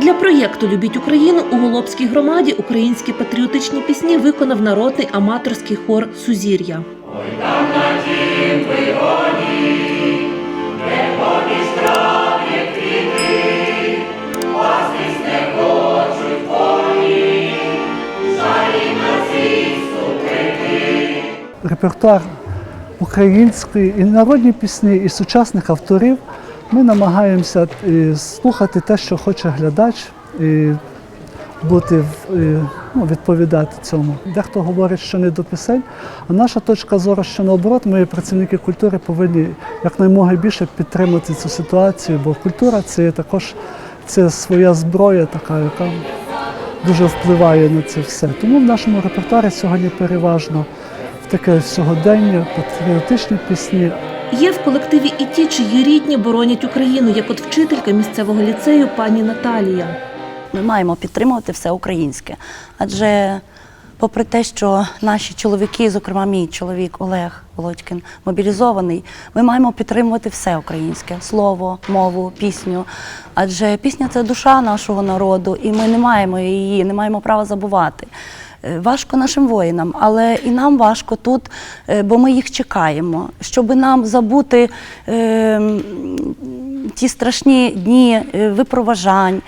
Для проєкту Любіть Україну у Голобській громаді українські патріотичні пісні виконав народний аматорський хор Сузір'я. репертуар української і народні пісні, і сучасних авторів. Ми намагаємося е, слухати те, що хоче глядач, і бути е, ну, відповідати цьому. Дехто говорить, що не до пісень, а наша точка зору, що наоборот, ми, працівники культури, повинні якнаймога більше підтримати цю ситуацію, бо культура це також це своя зброя, така, яка дуже впливає на це все. Тому в нашому репертуарі сьогодні переважно таке сьогодення, патріотичні пісні. Є в колективі і ті, чиї рідні боронять Україну, як от вчителька місцевого ліцею пані Наталія. Ми маємо підтримувати все українське. Адже, попри те, що наші чоловіки, зокрема мій чоловік Олег Володькін, мобілізований, ми маємо підтримувати все українське слово, мову, пісню. Адже пісня це душа нашого народу, і ми не маємо її, не маємо права забувати. Е, Важко нашим воїнам, але і нам важко тут, е, бо ми їх чекаємо. Щоб нам забути е, ті страшні дні е, випроважань,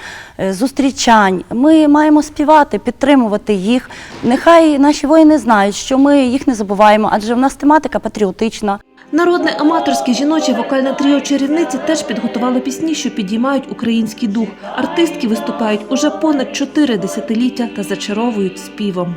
зустрічань. Ми маємо співати, підтримувати їх. Нехай наші воїни знають, що ми їх не забуваємо, адже в нас тематика патріотична. Народне аматорське жіноче вокальне тріо чарівниці теж підготували пісні, що підіймають український дух. Артистки виступають уже понад чотири десятиліття та зачаровують співом.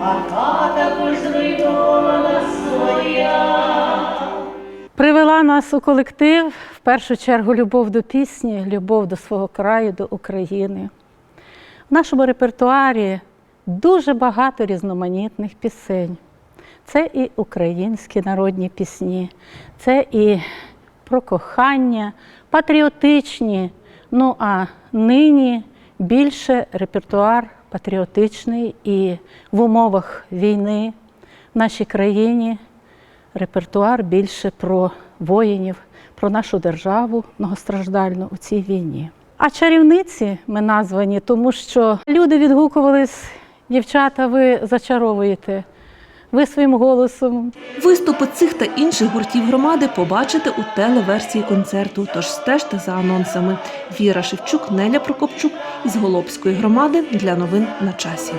А та також зруйнована своя. Привела нас у колектив в першу чергу любов до пісні, любов до свого краю, до України. В нашому репертуарі дуже багато різноманітних пісень. Це і українські народні пісні, це і про кохання, патріотичні. Ну а нині більше репертуар патріотичний і в умовах війни в нашій країні репертуар більше про воїнів, про нашу державу многостраждальну у цій війні. А чарівниці ми названі, тому що люди відгукувались, дівчата, ви зачаровуєте. Ви своїм голосом, Виступи цих та інших гуртів громади побачите у телеверсії концерту. Тож стежте за анонсами. Віра Шевчук, Неля Прокопчук із Голобської громади для новин на часі.